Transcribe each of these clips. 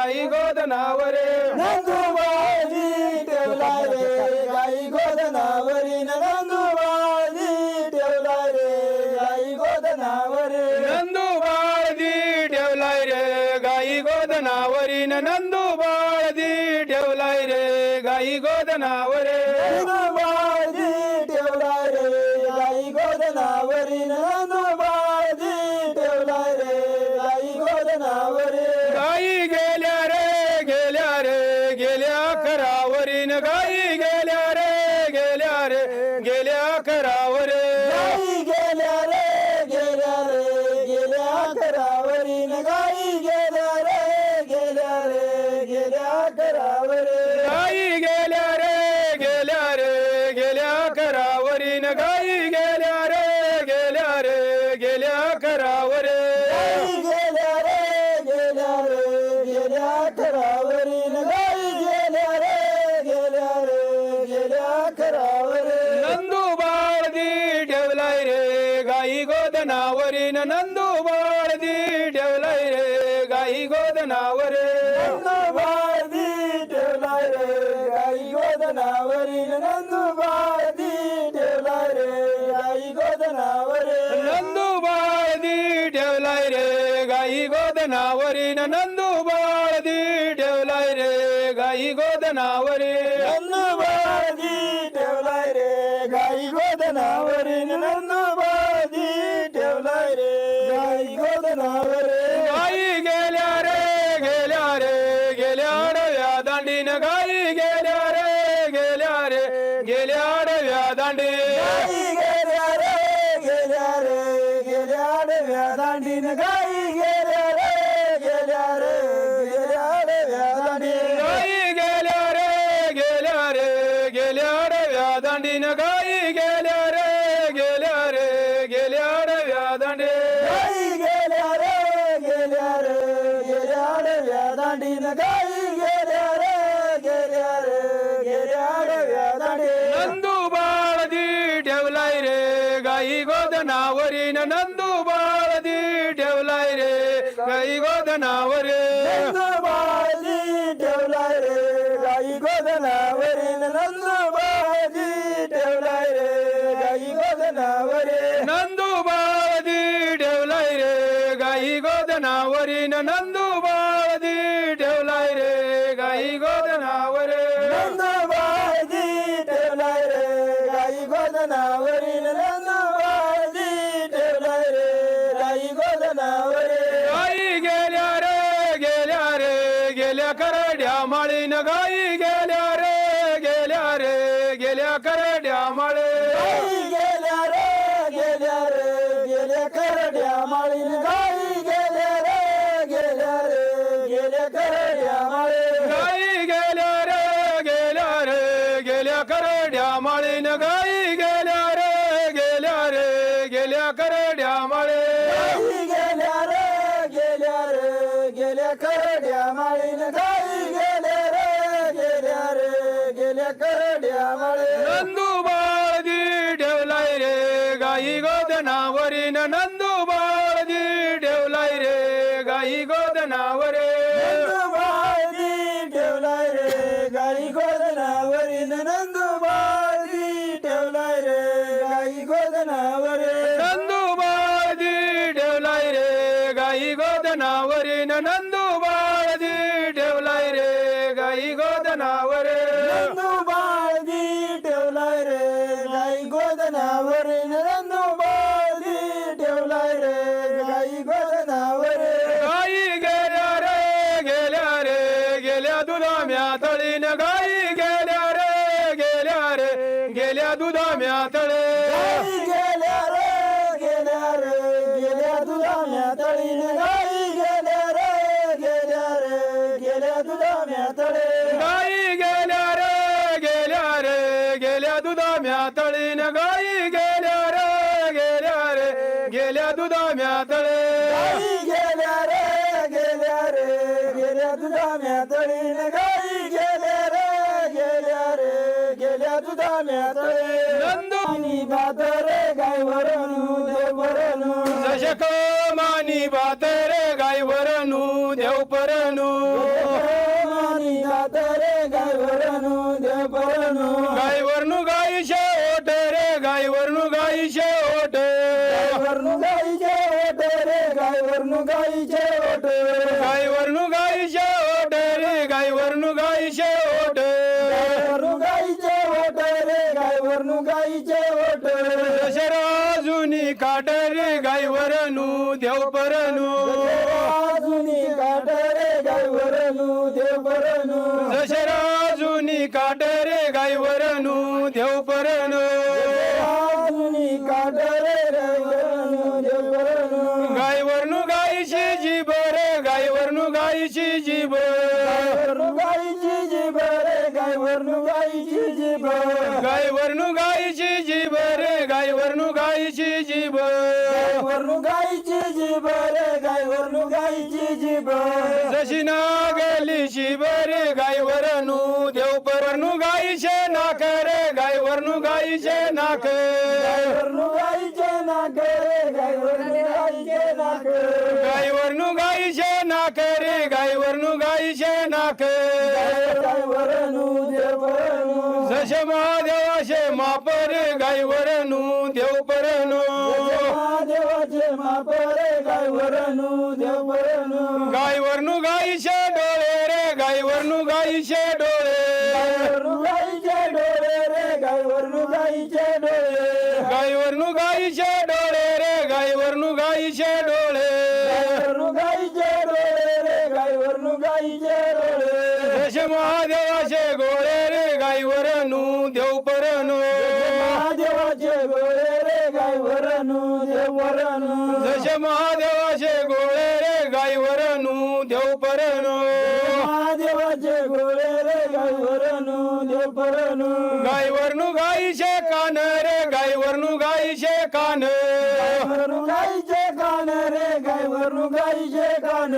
गाई गोदनावरे. नंदुबाजी ठेवलाय रे. गाई गोदनावरी. नंदुबाजी ठेवलाय रे. गाई गोदनावरी. नंदू बाळदी ठेवलाय रे. गाई गोदनावरी. नंदू बाळदी ठेवलाय रे. गाई गोदनावरे. करावरे गेल्या रे गेल्या रे गेल्या करावरी गाई गेल्या रे गेल्या रे गेल्या करावरी नंदू बाळदी ठेवलाय रे गाई गोदनावरीन नंदू बाळदी ठेवलाय रे गाई गोदनावरे गाई गोदनावरे नंदुबाजी ठेवलाय रे गाई गोदनावरी नंदुबाजी ठेवलाय रे गाई गोदनावरी गाई गेल्या रे गेल्या रे गेल्या आडव्या दांडीन गाई गेल्या रे गेल्या रे गेल्या आडव्या दांडी गाई गेल्या रे गेल्या रे गेल्या आडव्या दांडीन गाई आडव्या दांडी गाई गेल्या रे गेल्या रे गेल्या आडव्या दांडीन गाई गेल्या रे गेल्या रे गेल्या आडव्या दांडीन नंदू बाळदी ठेवलाय रे गाई करड्या माळे गाई गेल्या रे गेल्या रे गेल्या करड्या माळीन गाई गेल्या रे गेल्या रे गेल्या करड्या माळीन गाई गेल्या रे गेल्या रे गेल्या करड्या माळीन गाई गेल्या रे गेल्या रे गेल्या करड्या माळे गाई गेल्या रे गेल्या रे गेल्या करड्या माळीन गाई गोदनावरे. नंदुबाजी ठेवलाय रे. गाई गोदनावरी नंदुबाजी ठेवलाय रे. गाई गोदनावरी नंदू बाळदी ठेवलाय रे. गाई गोदनावरीन नंदू बाळदी ठेवलाय रे. गाई गोदनावरे दुधाम्या तळे गेल्या रे गेल्या रे गेल्या दुधाम्या तळीन गाई गेल्या रे गेल्या रे गेल्या दुधाम्या तळे गाई गेल्या रे गेल्या रे गेल्या दुधाम्या तळीन गाई गेल्या रे गेल्या रे गेल्या दुधाम्या तळे गाई गेल्या रे गेल्या रे गेल्या दुधाम्या तळीन गाई गेल्या दुधाम्या तळे नंदू आणि बात रे गाय वरणू देव वरणू दशक मानी बात रे गाई वरणू देव परनू मानी जात रे गायवरनू देव परनू गायवरनू गायवरनू गाईची जीभ रे गायवरनू गाईची जीभ. जशी नागली शिब रे गायवरनू देव परनू गाईचे नाक रे गायवरनू गाईचे नाक. गायवरनू गाईचे नाक रे गायवरनू गाईचे नाक. गायवरनू गाईचे नाक रे गायवरनू गाईचे नाक. जसे महादेवाशे माप रे गायवरनू देव परनू. गायवरनू गाईचे डोळे. गायवरनू गाईचे डोळे रे गायवरनू गाईचे डोळे. गायवरनू गाईचे डोळे रे गायवरनू गाईचे डोळे. जसे महादेवाचे गोळे रे गायवरनू देव परनू. महादेवाचे गोळे रे गायवरनू देवरनू जसे महादेवाचे गोळे गायवरनू गाईचे कान.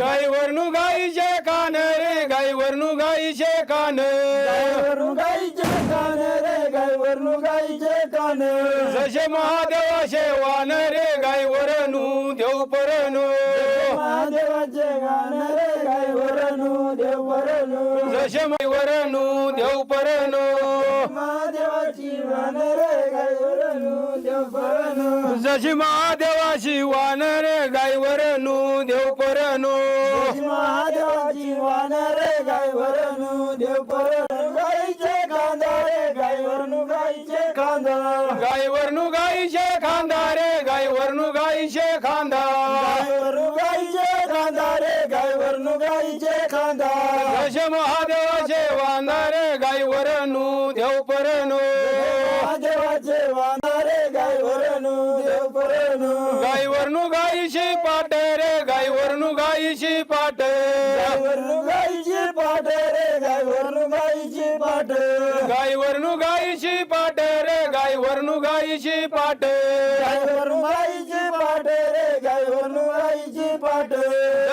गायवरनू गाईचे कान रे गायवरनू गाईचे कान. गायवरनू गाईचे कान रे गायवरनू गाईचे कान. जसे महादेवाचे वान रे गायवरनू देव परनू. महादेवाचे गाण रे गायवरनू देवरनू जसे गायवरनू देव परनू. महादेवाची गाण रे गायवरनू देवरनू जशी महादेवाची वान रे गायवरनू देव परनू महादेवाची वाण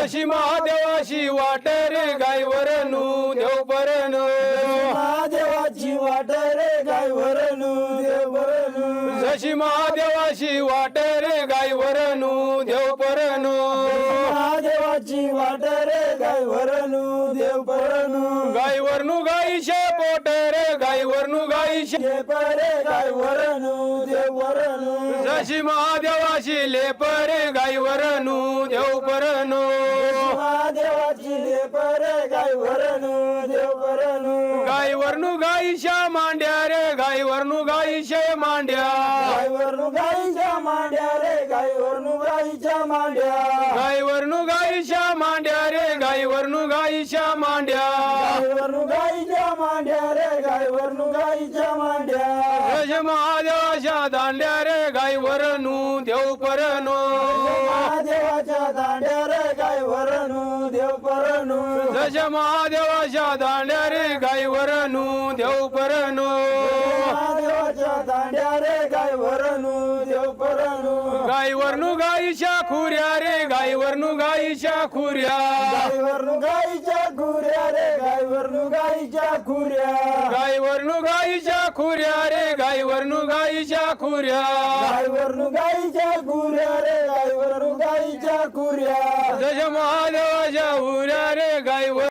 जशी महादेवाशी वाट रे गायवरनू देव परनू महादेवाची वाट रे गायवरनू देवरनू जशी महादेवाशी वाट रे गायवरनू देव परनू महादेवाची वाट रे गायवरनू देवरनू गायवरनू गाईचे पोट रे गायवरनू गाईचे हे परे गायवरनू देवरनू जशी महादेवाशी लेप रे गायवरनू देव परनू. महादेवाची हे परे गायवरनू देवरनू गायवरनू गाईच्या मांड्या रे गायवरनू गाईचे मांड्या. गायवरनू गाईच्या मांड्या रे गायवरनू गाईच्या मांड्या. गायवरनू गाईच्या मांड्या रे गायवरनू गाईच्या मांड्या. गायवरनू गाईच्या मांड्या रे गायवरनू गाईच्या मांड्या. गज महादेवाच्या दांड्या रे गायवरनू देव परनू. महादेवाच्या दांड्या रे गायवरनू देव परनू गायवरनू गाईच्या खुऱ्या. गाईवरनु गाईच्या खुऱ्या रे गाईवरनु गाईच्या खुऱ्या. गाईवरनु गाईच्या खुऱ्या रे गाईवरनु गाईच्या खुऱ्या. गाईवरनु गाईच्या खुऱ्या रे गाईवरनु गाईच्या खुऱ्या. महादेवाच्या उऱ्या रे गाईवर